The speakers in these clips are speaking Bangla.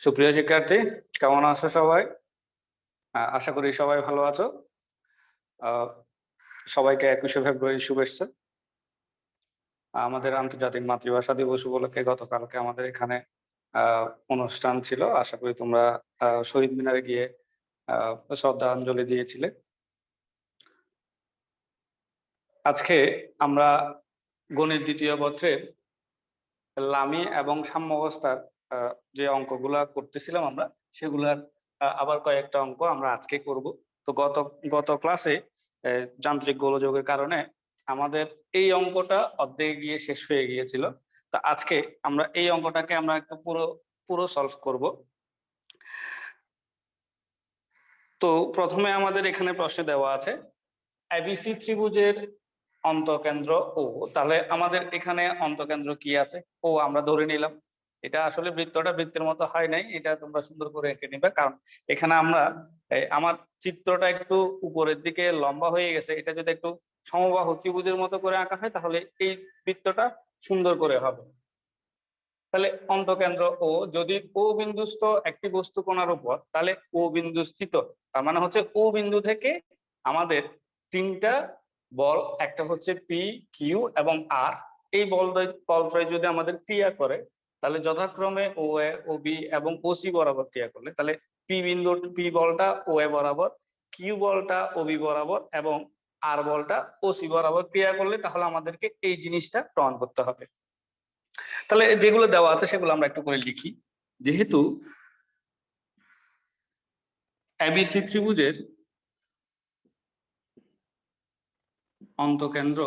সুপ্রিয় শিক্ষার্থী কেমন আছো সবাই? আশা করি সবাই ভালো আছো। সবাইকে একুশে ফেব্রুয়ারি শুভেচ্ছা। আমাদের আন্তর্জাতিক মাতৃভাষা দিবস উপলক্ষে গতকালকে আমাদের এখানে অনুষ্ঠান ছিল। আশা করি তোমরা শহীদ মিনারে গিয়ে শ্রদ্ধাঞ্জলি দিয়েছিলে। আজকে আমরা গণিত দ্বিতীয় পত্রের লামি এবং সাম্য অবস্থার আহ, যে অঙ্কগুলা করতেছিলাম আমরা, সেগুলার আবার কয়েকটা অঙ্ক আমরা আজকে করব। তো গত গত ক্লাসে যান্ত্রিক গোলযোগের কারণে আমাদের এই অঙ্কটা অর্ধেক গিয়ে শেষ হয়ে গিয়েছিল। তা আজকে আমরা এই অঙ্কটাকে আমরা একটু পুরো পুরো সলভ করব। তো প্রথমে আমাদের এখানে প্রশ্ন দেওয়া আছে এবিসি ত্রিভুজের অন্তকেন্দ্র ও তাহলে আমাদের এখানে অন্তকেন্দ্র কি আছে? ও আমরা ধরে নিলাম। এটা আসলে বৃত্তটা বৃত্তের মতো হয় নাই, এটা তোমরা সুন্দর করে এঁকে নিবে। কারণ এখানে আমরা আমার চিত্রটা একটু উপরের দিকে লম্বা হয়ে গেছে, এটা যদি একটু সমবাহু ত্রিভুজের মতো করে আঁকা হয়, তাহলে এই বৃত্তটা সুন্দর করে হবে। তাহলে অন্তকেন্দ্র ও, যদি ও বিন্দুস্থ একটি বস্তু কোণার উপর, তাহলে ও বিন্দু স্থিত তার মানে হচ্ছে ও বিন্দু থেকে আমাদের তিনটা বল, একটা হচ্ছে পি কিউ এবং আর এই বল বলত্রয় যদি আমাদের ক্রিয়া করে তাহলে যথাক্রমে ও এ ও বি এবং ও সি বরাবর ক্রিয়া করলে, তাহলে পি বিন্দু পি বলটা ও এ বরাবর, কিউ বলটা ও বি বরাবর এবং আর বলটা ও সি বরাবর ক্রিয়া করলে তাহলে আমাদেরকে এই জিনিসটা প্রমাণ করতে হবে। তাহলে যেগুলো দেওয়া আছে সেগুলো আমরা একটু করে লিখি। যেহেতু এবিসি ত্রিভুজের অন্তকেন্দ্র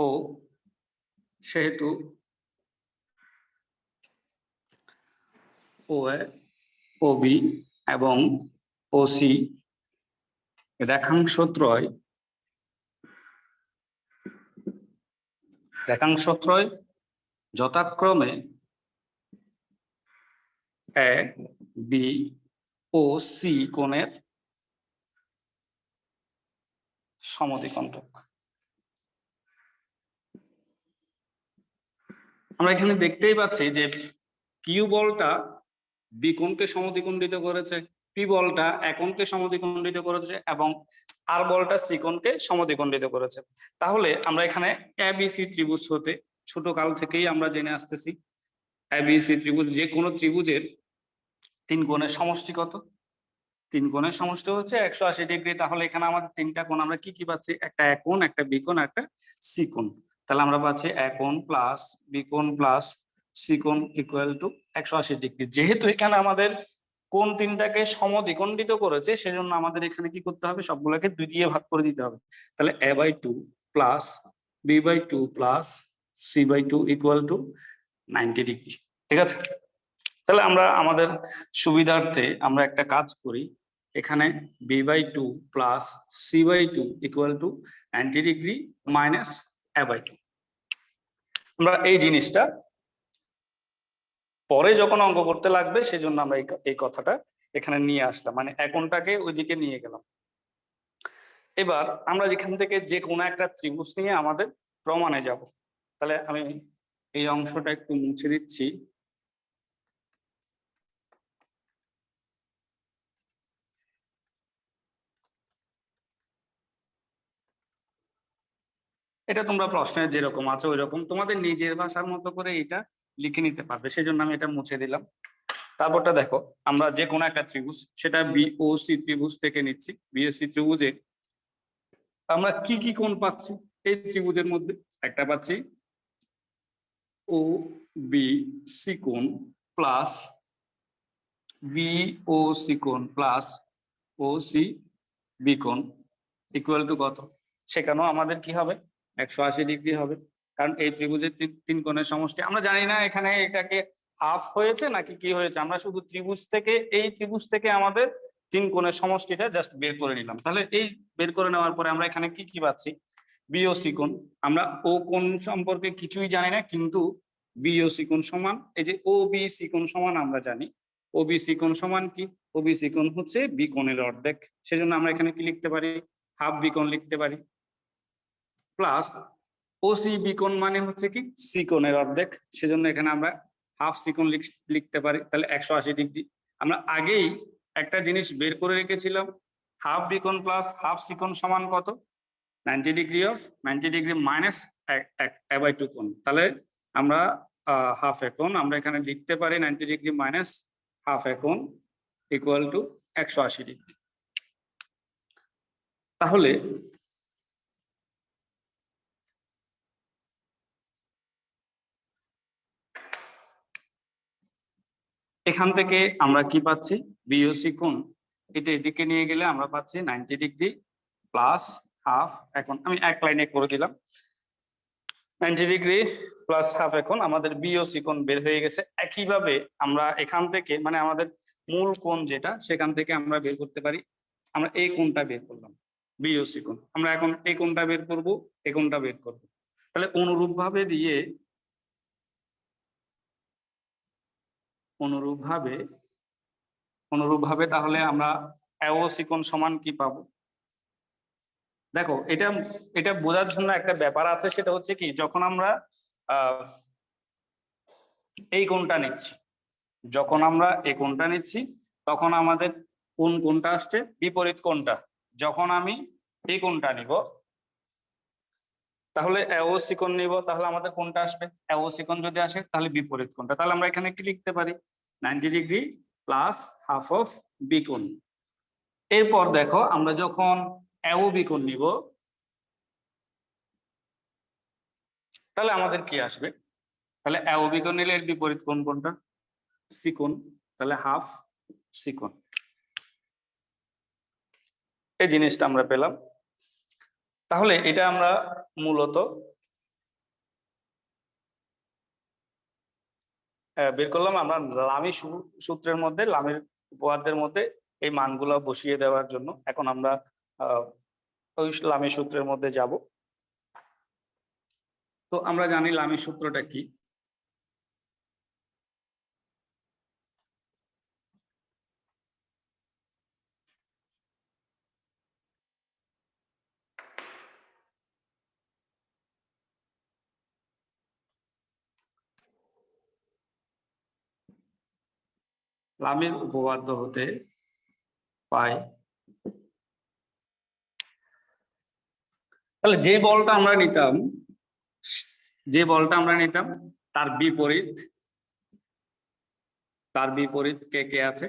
ও সেহেতু ও বি এবং ও সি রেখাংশত্রয়। রেখাংশত্রয় যথাক্রমে এ, বি, ও, সি কোণের সমদ্বিকণ্টক। আমরা এখানে দেখতেই পাচ্ছি যে কিউ বলটা বি কোণকে সমদ্বিখণ্ডিত করেছে পি বলটা একনকে সমদ্বিখণ্ডিত করেছে এবং আর বলটা সি কোণকে সমদ্বিখণ্ডিত করেছে। তাহলে আমরা এখানে এবিসি ত্রিভুজ হতে ছোট কাল থেকেই আমরা জেনে আসতেছি। এবিসি ত্রিভুজ যে কোনো ত্রিভুজের তিন কোণের সমষ্টি কত? তিন কোণের সমষ্টি হচ্ছে একশো আশি ডিগ্রি। তাহলে এখানে আমাদের তিনটা কোণ আমরা কি কি পাচ্ছি? একটা এক কোণ একটা বিকোণ, একটা সি কোণ তাহলে আমরা পাচ্ছি এক প্লাস বি কোণ প্লাস সি কোণ ইকুয়াল টু একশো আশি ডিগ্রি। যেহেতু এখানে আমাদের কোন তিনটাকে সমদ্বিখণ্ডিত করেছে, সেজন্য আমাদের এখানে কি করতে হবে? সবগুলোকে দুই দিয়ে ভাগ করে দিতে হবে। তাহলে A by two plus B by two plus C by two equal to ninety degree. ঠিক আছে? তাহলে আমরা আমাদের সুবিধার্থে আমরা একটা কাজ করি। এখানে B by two plus C by two equal to ninety degree minus A by two আমরা এই জিনিসটা পরে যখন অঙ্ক করতে লাগবে, সেজন্য আমরা এই এই কথাটা এখানে নিয়ে আসলাম। মানে একনটাকে ওইদিকে নিয়ে গেলাম। এবার আমরা যেখান থেকে যে কোনো একটা ত্রিভুজ নিয়ে আমাদের প্রমাণে যাব। তাহলে আমি এই অংশটা একটু মুছে দিচ্ছি। এটা তোমরা প্রশ্নের যেরকম আছে ওই রকম তোমাদের নিজের ভাষার মতো করে এটা লিখে নিতে পারবে সেই জন্য আমি এটা মুছে দিলাম। তারপরটা দেখো, আমরা যে কোনো একটা ত্রিভুজ, সেটা বিওসি ত্রিভুজ থেকে নিচ্ছি। বিএসসি ত্রিভুজে আমরা কি কি কোণ পাচ্ছি এই ত্রিভুজের মধ্যে? একটা পাচ্ছি ও বি সি কোণ প্লাস বি ও সি কোণ প্লাস ও সি বি কোণ ইকুয়াল টু কত? সেখানেও আমাদের কি হবে? একশো আশি ডিগ্রি হবে। কারণ এই ত্রিভুজের তিন- কোণের সমষ্টি। আমরা জানি না এখানে এটাকে হাফ হয়েছে নাকি কি হয়েছে। আমরা শুধু ত্রিভুজ থেকে, এই ত্রিভুজ থেকে আমাদের তিন কোণের সমষ্টিটা জাস্ট বের করে নিলাম। তাহলে এই বের করে নেওয়ার পরে আমরা এখানে কি কি পাচ্ছি? বিওসি কোণ। আমরা ও কোণ সম্পর্কে কিছুই জানি না, কিন্তু বিওসি কোণ সমান, এই যে ও বি সি কোণ সমান আমরা জানি। ও বি সি কোণ সমান কি? ও বি সি কোণ হচ্ছে বি কোণের অর্ধেক। সেজন্য আমরা এখানে কি লিখতে পারি? হাফ বি কোণ লিখতে পারি। প্লাস ওসি বিকোণ মানে হচ্ছে কি সিকোণের অর্ধেক। সেজন্য এখানে আমরা হাফ সিকোণ লিখতে পারি। তাহলে একশো আশি ডিগ্রি। আমরা আগেই একটা জিনিস বের করে রেখেছিলাম। হাফ বিকোণ প্লাস হাফ সিকোণ সমান কত? Ninety degree of ninety degree minus by two কোণ। তাহলে আমরা হাফ একন আমরা এখানে লিখতে পারি নাইনটি ডিগ্রি মাইনাস হাফ একন ইকুয়াল টু একশো আশি ডিগ্রি তাহলে এখান থেকে আমরা কি পাচ্ছি? বিওসি কোণ। এটা এদিকে নিয়ে গেলে আমরা পাচ্ছি নাইনটি ডিগ্রি প্লাস হাফ এখন। আমি এক লাইনে করে দিলাম। নাইনটি ডিগ্রি প্লাস হাফ এখন। আমাদের বিওসি কোণ বের হয়ে গেছে। একইভাবে আমরা এখান থেকে মানে আমাদের মূল কোণ যেটা, সেখান থেকে আমরা বের করতে পারি। আমরা এই কোণটা বের করলাম বিওসি কোণ। আমরা এখন এই কোণটা বের করব, এই কোণটা বের করব। তাহলে অনুরূপ ভাবে দিয়ে অনুরূপ ভাবে তাহলে আমরা অ্যাওসি কোণ সমান কি পাবো? দেখো, এটা এটা বোঝার জন্য একটা ব্যাপার আছে, সেটা হচ্ছে কি, যখন আমরা এই কোণটা নিচ্ছি, যখন আমরা এই কোণটা নিচ্ছি, তখন আমাদের কোন কোনটা আসছে? বিপরীত কোনটা যখন আমি এই কোণটা নিব তাহলে অ্যাওসি কোণ নিব তাহলে আমাদের কোনটা আসবে? অ্যাওসি কোণ যদি আসে তাহলে বিপরীত কোণটা তাহলে আমরা এখানে কি লিখতে পারি? Ninety degree plus half of B কোণ এরপর দেখো আমরা যখন অ্যাও বি কোণ নিব তাহলে আমাদের কি আসবে? তাহলে অ্যাও বি কোণ নিলে এর বিপরীত কোণ কোনটা? সিকোণ তাহলে হাফ সিকোণ এই জিনিসটা আমরা পেলাম। তাহলে এটা আমরা মূলত বের করলাম। আমরা লামি সূত্রের মধ্যে, লামের উপপাদ্যের মধ্যে এই মানগুলো বসিয়ে দেওয়ার জন্য এখন আমরা ওই লামি সূত্রের মধ্যে যাব। তো আমরা জানি লামি সূত্রটা কি। লামের উপপাদ্য হতে পাই তাহলে যে বলটা আমরা নিতাম, যে বলটা আমরা নিতাম, তার বিপরীত তার বিপরীত কে কে আছে?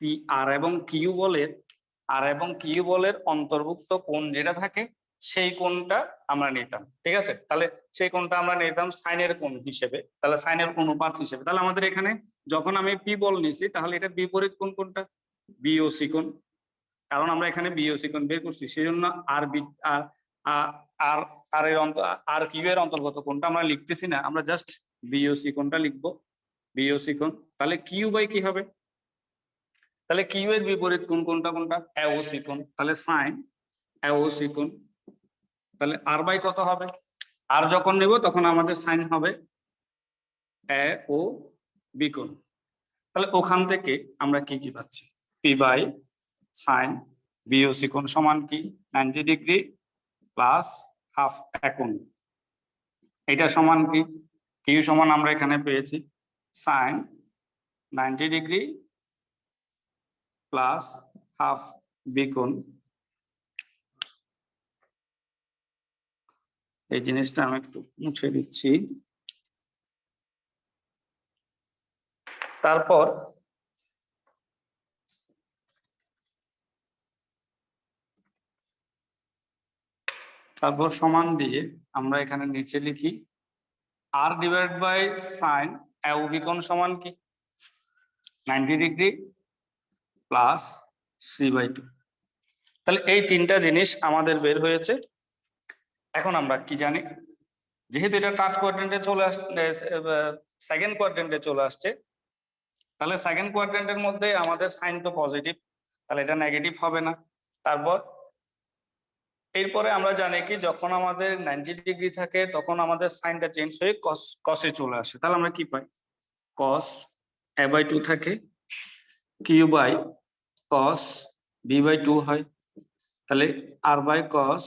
পি আর এবং কিউ বলের, আর এবং কিউ বলের অন্তর্ভুক্ত কোন যেটা থাকে সেই কোণটা আমরা নিতাম, ঠিক আছে? তাহলে সেই কোণটা আমরা নিতাম সাইনের কোণ হিসেবে, তাহলে সাইনের অনুপাত হিসেবে। তাহলে আমাদের এখানে যখন আমি পি বল নিছি, তাহলে এটা বিপরীত কোণ কোনটা বিওসি কোণ। কারণ আমরা এখানে বিওসি কোণ বের করছি, সেজন্য আর বি আর আর আর এর অন্ত আর কিউ এর অন্তর্গত কোনটা আমরা লিখতেছি না, আমরা জাস্ট বিওসি কোণটা লিখব। বিওসি কোণ, তাহলে কিউ বাই কি হবে? তাহলে কিউ এর বিপরীত কোন কোনটা? কোনটা অ্যাওসি কোণ। তাহলে সাইন অ্যাওসি কোণ। তাহলে আর বাই কত হবে? আর যখন নেব তখন আমাদের সাইন হবে এ ও বি কোণ। তাহলে ওখান থেকে আমরা কি কি পাচ্ছি? পি বাই সাইন বিওসি কোণ সমান কি? নাইনটি ডিগ্রি প্লাস হাফ একন এটা সমান কি? কিউ সমান আমরা এখানে পেয়েছি। Sine ninety degree plus half বিকোণ এই জিনিসটা আমি একটু মুছে দিচ্ছি। তারপর তারপর সমান দিয়ে আমরা এখানে নিচে লিখি আর ডিভাইড বাই সাইন অ্যাউবিকন সমান কি? Ninety degree plus C by two তাহলে এই তিনটা জিনিস আমাদের বের হয়েছে। এখন আমরা কি জানি? যেহেতু এটা টাচ কোয়াড্রেন্টে চলে আসছে সেকেন্ড কোয়াড্রেন্টে চলে আসছে। তাহলে সেকেন্ড কোয়াড্রেন্টের মধ্যে আমাদের সাইন তো পজিটিভ তাহলে এটা নেগেটিভ হবে না। তারপর এরপরে আমরা জানি কি, যখন আমাদের নাইনটি ডিগ্রি থাকে, তখন আমাদের সাইনটা চেঞ্জ হয়ে কস কসে চলে আসে। তাহলে আমরা কি পাই? কস এ বাই টু থাকে Q by cos B by two হয়। তাহলে R by cos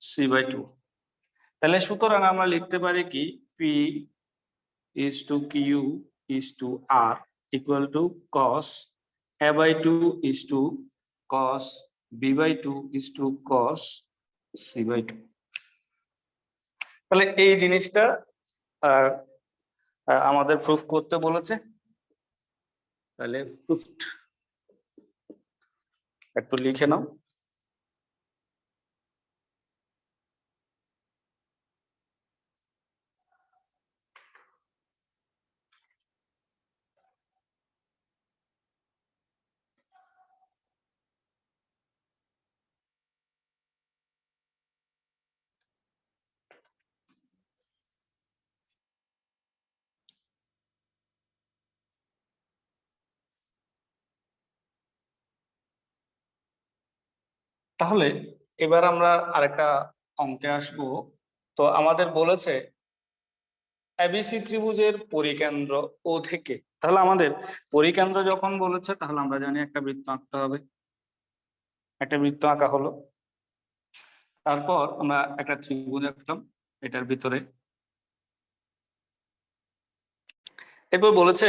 C by two তাহলে সুতরাং আমরা লিখতে পারি কি? P is to q is to r equal to cos a by 2 is to cos b by 2 is to cos c by 2 তাহলে এই জিনিসটা আমাদের প্রুফ করতে বলেছে। তাহলে একটু লিখে নাও। তাহলে এবার আমরা আরেকটা অঙ্কে আসব। তো আমাদের বলেছে এবিসি ত্রিভুজের পরিকেন্দ্র ও থেকে। তাহলে আমাদের পরিকেন্দ্র যখন বলেছে, তাহলে আমরা জানি একটা বৃত্ত আঁকতে হবে। একটা বৃত্ত আঁকা হলো। তারপর আমরা একটা ত্রিভুজ আঁকলাম এটার ভিতরে। এরপর বলেছে